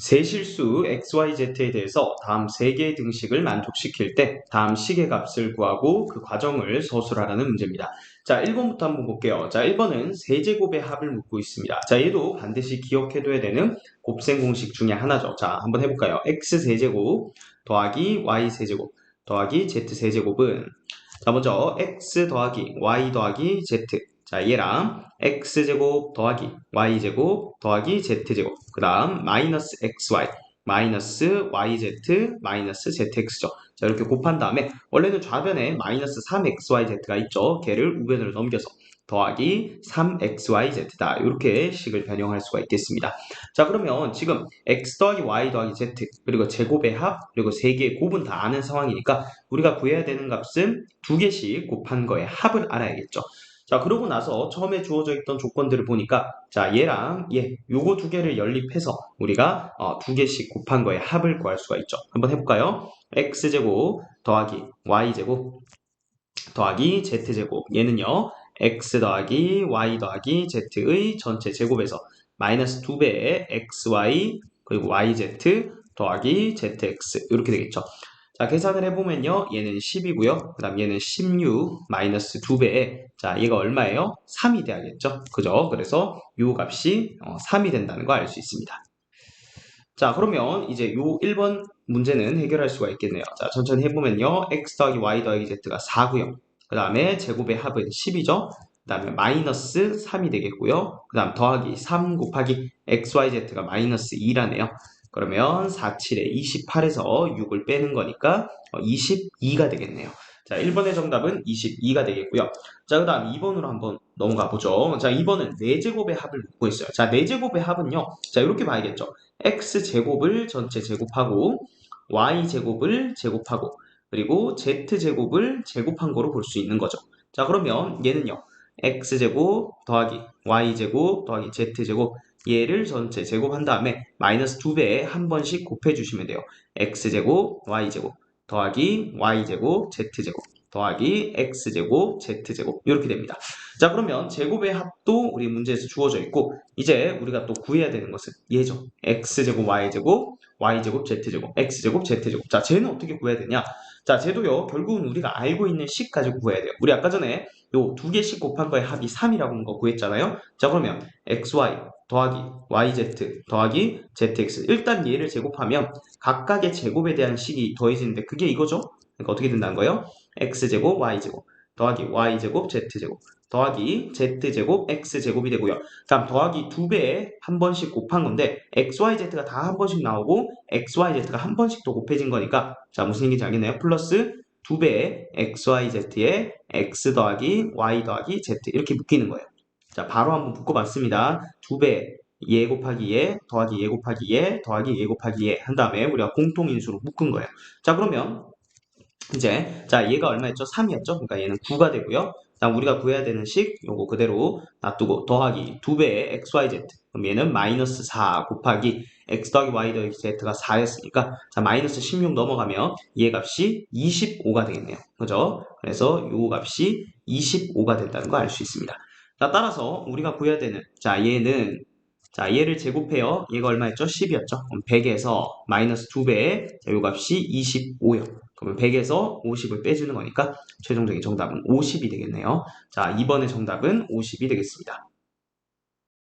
세실수 xyz에 대해서 다음 세 개의 등식을 만족시킬 때 다음 식의 값을 구하고 그 과정을 서술하라는 문제입니다. 자, 1번부터 한번 볼게요. 자, 1번은 세제곱의 합을 묻고 있습니다. 자, 얘도 반드시 기억해둬야 되는 곱셈 공식 중에 하나죠. 자, 한번 해볼까요? x세제곱 더하기 y세제곱 더하기 z세제곱은 자, 먼저 x 더하기 y 더하기 z 자, 얘랑 x제곱 더하기 y제곱 더하기 z제곱 그 다음 마이너스 xy 마이너스 yz 마이너스 zx죠. 자 이렇게 곱한 다음에 원래는 좌변에 마이너스 3xyz가 있죠. 걔를 우변으로 넘겨서 더하기 3xyz다. 이렇게 식을 변형할 수가 있겠습니다. 자 그러면 지금 x 더하기 y 더하기 z 그리고 제곱의 합 그리고 세 개의 곱은 다 아는 상황이니까 우리가 구해야 되는 값은 두 개씩 곱한 거의 합을 알아야겠죠. 자, 그러고 나서 처음에 주어져 있던 조건들을 보니까 자, 얘랑 얘 요거 두 개를 연립해서 우리가 어, 두 개씩 곱한 거의 합을 구할 수가 있죠. 한번 해볼까요? x제곱 더하기 y제곱 더하기 z제곱 얘는요. x 더하기 y 더하기 z의 전체 제곱에서 마이너스 2배의 xy 그리고 yz 더하기 zx 이렇게 되겠죠. 자, 계산을 해보면요. 얘는 10이고요. 그 다음 얘는 16 마이너스 2배에 자, 얘가 얼마예요? 3이 돼야겠죠. 그죠? 그래서 요 값이 3이 어, 된다는 거 알 수 있습니다. 자, 그러면 이제 요 1번 문제는 해결할 수가 있겠네요. 자, 천천히 해보면요. x 더하기 y 더하기 z가 4고요. 그 다음에 제곱의 합은 10이죠. 그 다음에 마이너스 3이 되겠고요. 그 다음 더하기 3 곱하기 xyz가 마이너스 2라네요. 그러면 4, 7에 28에서 6을 빼는 거니까 22가 어, 되겠네요. 자, 1번의 정답은 22가 되겠고요. 자, 그 다음 2번으로 한번 넘어가 보죠. 자, 2번은 4제곱의 합을 묻고 있어요. 자, 4제곱의 합은요. 자, 이렇게 봐야겠죠. x제곱을 전체 제곱하고 y제곱을 제곱하고 그리고 z제곱을 제곱한 거로 볼 수 있는 거죠. 자, 그러면 얘는요. X제곱 더하기 y제곱 더하기 z제곱 얘를 전체 제곱한 다음에 마이너스 2배에 한 번씩 곱해주시면 돼요. x제곱, y제곱, 더하기 y제곱, z제곱, 더하기 x제곱, z제곱 이렇게 됩니다. 자 그러면 제곱의 합도 우리 문제에서 주어져 있고 이제 우리가 또 구해야 되는 것은 얘죠. x제곱, y제곱, y제곱, z제곱, x제곱, z제곱 자 쟤는 어떻게 구해야 되냐 자 쟤도요 결국은 우리가 알고 있는 식 가지고 구해야 돼요. 우리 아까 전에 요 두 개씩 곱한 거의 합이 3이라고 한거 구했잖아요. 자 그러면 xy 더하기 yz 더하기 zx 일단 얘를 제곱하면 각각의 제곱에 대한 식이 더해지는데 그게 이거죠? 그러니까 어떻게 된다는 거예요? x제곱 y제곱 더하기 y제곱 z제곱 더하기 z제곱 x제곱이 되고요. 다음 더하기 두 배에 한 번씩 곱한 건데 xyz가 다 한 번씩 나오고 xyz가 한 번씩 또 곱해진 거니까 자 무슨 얘기인지 알겠나요? 플러스 두 배의 xyz에 x 더하기 y 더하기 z 이렇게 묶이는 거예요. 자, 바로 한번 묶어봤습니다. 두 배, 예 곱하기 예, 더하기 예 곱하기 예, 더하기 예 곱하기 예. 한 다음에 우리가 공통인수로 묶은 거예요. 자, 그러면 이제 자 얘가 얼마였죠? 3이었죠? 그러니까 얘는 9가 되고요. 자, 우리가 구해야 되는 식 요거 그대로 놔두고 더하기 2배의 xyz 그럼 얘는 마이너스 4 곱하기 x 더하기 y 더하기 z가 4였으니까 자 마이너스 16 넘어가면 얘 값이 25가 되겠네요. 그죠? 그래서 요 값이 25가 된다는 거 알 수 있습니다. 자, 따라서 우리가 구해야 되는 자 얘는 자 얘를 제곱해요. 얘가 얼마였죠? 10이었죠. 그럼 100에서 마이너스 2배에 자, 요 값이 25요. 그러면 100에서 50을 빼주는 거니까 최종적인 정답은 50이 되겠네요. 자 2번의 정답은 50이 되겠습니다.